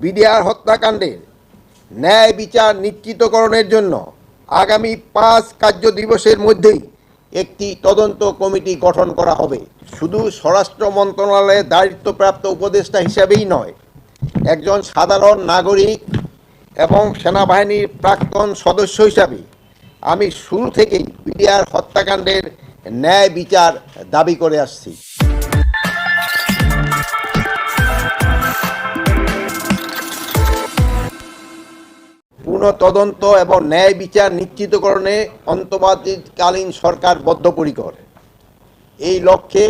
BDR হত্যাকাণ্ডের ন্যায় বিচার নিশ্চিতকরণের জন্য আগামী পাঁচ কার্য দিবসের মধ্যেই একটি তদন্ত কমিটি গঠন করা হবে। শুধু স্বরাষ্ট্র মন্ত্রণালয়ের দায়িত্বপ্রাপ্ত উপদেষ্টা হিসাবেই নয়, একজন সাধারণ নাগরিক এবং সেনাবাহিনীর প্রাক্তন সদস্য হিসাবে আমি শুরু থেকেই বিডিআর হত্যাকাণ্ডের ন্যায় বিচার দাবি করে আসছি। পুনঃ তদন্ত এবং ন্যায় বিচার নিশ্চিতকরণে অন্তর্বর্তীকালীন সরকার বদ্ধপরিকর। এই লক্ষ্যে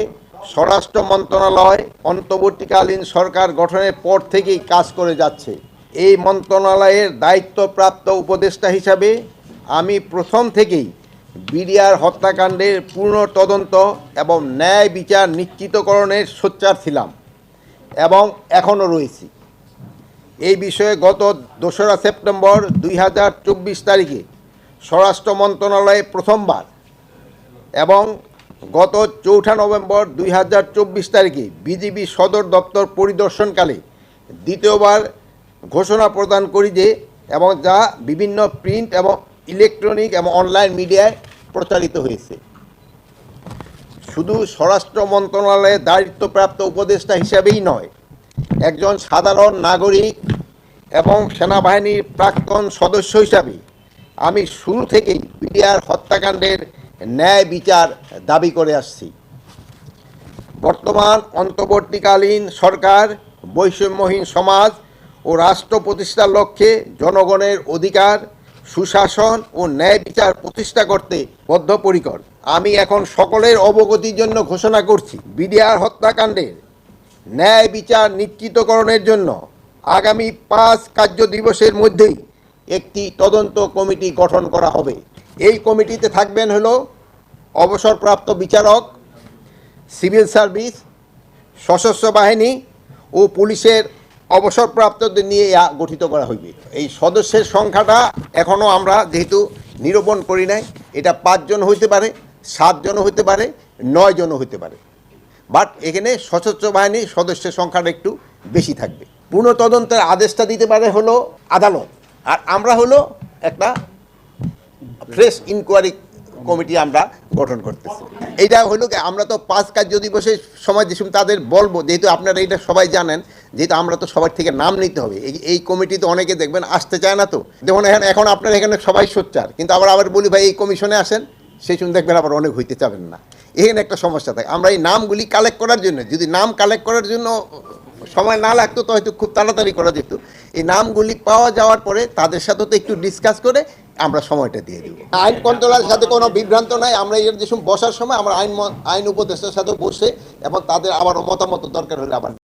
স্বরাষ্ট্র মন্ত্রণালয় অন্তর্বর্তীকালীন সরকার গঠনের পর থেকেই কাজ করে যাচ্ছে। এই মন্ত্রণালয়ের দায়িত্বপ্রাপ্ত উপদেষ্টা হিসাবে আমি প্রথম থেকেই বিডিআর হত্যাকাণ্ডের পূর্ণ তদন্ত এবং ন্যায় বিচার নিশ্চিতকরণের সোচ্চার ছিলাম এবং এখনও রয়েছি। এই বিষয়ে গত দোসরা সেপ্টেম্বর দুই হাজার চব্বিশ তারিখে স্বরাষ্ট্র মন্ত্রণালয়ে প্রথমবার এবং গত চৌঠা নভেম্বর দুই হাজার চব্বিশ তারিখে বিজিবি সদর দপ্তর পরিদর্শনকালে দ্বিতীয়বার ঘোষণা প্রদান করি যে এবং যা বিভিন্ন প্রিন্ট এবং ইলেকট্রনিক এবং অনলাইন মিডিয়ায় প্রচারিত হয়েছে। শুধু স্বরাষ্ট্র মন্ত্রণালয়ের দায়িত্বপ্রাপ্ত উপদেষ্টা হিসাবেই নয়, একজন সাধারণ নাগরিক এবং সেনাবাহিনীর প্রাক্তন সদস্য হিসাবে আমি শুরু থেকেই বিডিআর হত্যাকাণ্ডের ন্যায় বিচার দাবি করে আসছি। বর্তমান অন্তর্বর্তীকালীন সরকার, বৈষম্যহীন সমাজ ও রাষ্ট্র প্রতিষ্ঠার লক্ষ্যে জনগণের অধিকার, সুশাসন ও ন্যায় বিচার প্রতিষ্ঠা করতে বদ্ধপরিকর। আমি এখন সকলের অবগতির জন্য ঘোষণা করছি বিডিআর হত্যাকাণ্ডের ন্যায় বিচার নিশ্চিতকরণের জন্য আগামী পাঁচ কার্য দিবসের মধ্যেই একটি তদন্ত কমিটি গঠন করা হবে। এই কমিটিতে থাকবেন হলো অবসরপ্রাপ্ত বিচারক, সিভিল সার্ভিস, সশস্ত্র বাহিনী ও পুলিশের অবসরপ্রাপ্তদের নিয়ে গঠিত করা হইবে। এই সদস্যের সংখ্যাটা এখনও আমরা যেহেতু নিরূপণ করি নাই, এটা পাঁচজন হইতে পারে সাতজনও হইতে পারে নয়জনও হইতে পারে। বাট এখানে সশস্ত্র বাহিনীর সদস্যের সংখ্যাটা একটু বেশি থাকবে। পূর্ণ তদন্তের আদেশটা দিতে পারে হলো আদালত। আর আমরা হলো একটা ফ্রেশ ইনকোয়ারি কমিটি আমরা গঠন করতেছি। এইটা হলো কি, আমরা তো পাঁচ কার্য দিবসের সময় যে তাদের বলব, যেহেতু আপনারা এটা সবাই জানেন, যেহেতু আমরা তো সবার থেকে নাম নিতে হবে। এই এই কমিটিতে অনেকে দেখবেন আসতে চায় না তো। যেমন এখন এখন আপনারা এখানে সবাই সোচ্চার, কিন্তু আবার আবার বলি, ভাই, এই কমিশনে আসেন, সেই সময় দেখবেন আবার অনেক হইতে চাবেন না। এখানে একটা সমস্যা থাকে। আমরা এই নামগুলি কালেক্ট করার জন্য, যদি নাম কালেক্ট করার জন্য সময় না লাগতো তো হয়তো খুব তাড়াতাড়ি করা যেত। এই নামগুলি পাওয়া যাওয়ার পরে তাদের সাথে তো একটু ডিসকাস করে আমরা সময়টা দিয়ে দিব। আইন কন্ট্রোলার সাথে কোনো বিভ্রান্ত নাই, আমরা এর যে বসার সময় আমরা আইন আইন উপদেষ্টার সাথে বসে এবং তাদের আবার মতামত দরকার হলে আবার